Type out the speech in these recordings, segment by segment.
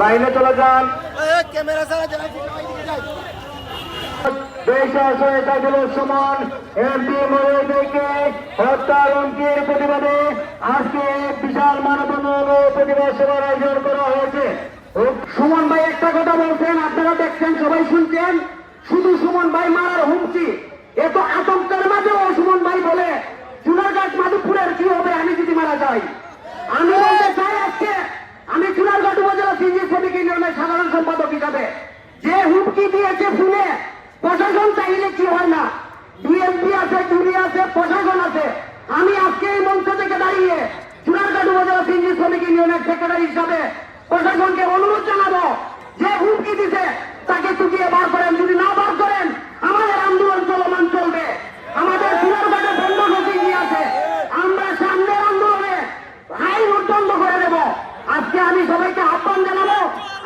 লাইনে চলে যান। ক্যামেরা ছাড়া যাই দেশ সমান এমপি হত্যার প্রতিবাদে আজকে বিশাল মানববন্ধন ও প্রতিবাদ সভার আয়োজন করা হয়েছে। সুমন ভাই একটা কথা বলছেন আপনারা দেখছেন সবাই শুনছেন? শুধু সুমন ভাই মারার হুমকি এত আতঙ্কের মাঝেও সুমন ভাই বলে চুনারঘাট মাধবপুরের কি হবে আমি যদি মারা যাই আমি বলতে চাই আজকে আমি চুনারঘাট উপজেলা সিজি শ্রমিক ইউনিয়নের সাধারণ সম্পাদক হিসাবে যে হুমকি দিয়েছে শুনে, প্রশাসন চাইলে কি হয় না? ডিএমপি আছে চুরি আছে, প্রশাসন আছে। আমি আজকে এই মঞ্চ থেকে দাঁড়িয়ে চুনারঘাট উপজেলা সিজি শ্রমিক ইউনিয়নের সেক্রেটারি হিসাবে প্রশাসনকে অনুরোধ জানাব যে হুমকি দিছে, তাকে চুটিয়ে বার করেন। যদি না বার করেন, আমাদের আন্দোলন চলমান চলবে। আমাদের চুনারঘাটে বন্ধ নোটিশ আছে। আমরা সামনের আন্দোলনে আইন বন্ধ করে দেব আজকে আমি সবাইকে আহ্বান জানাব,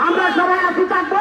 আমরা সবাই আছি, থাকব।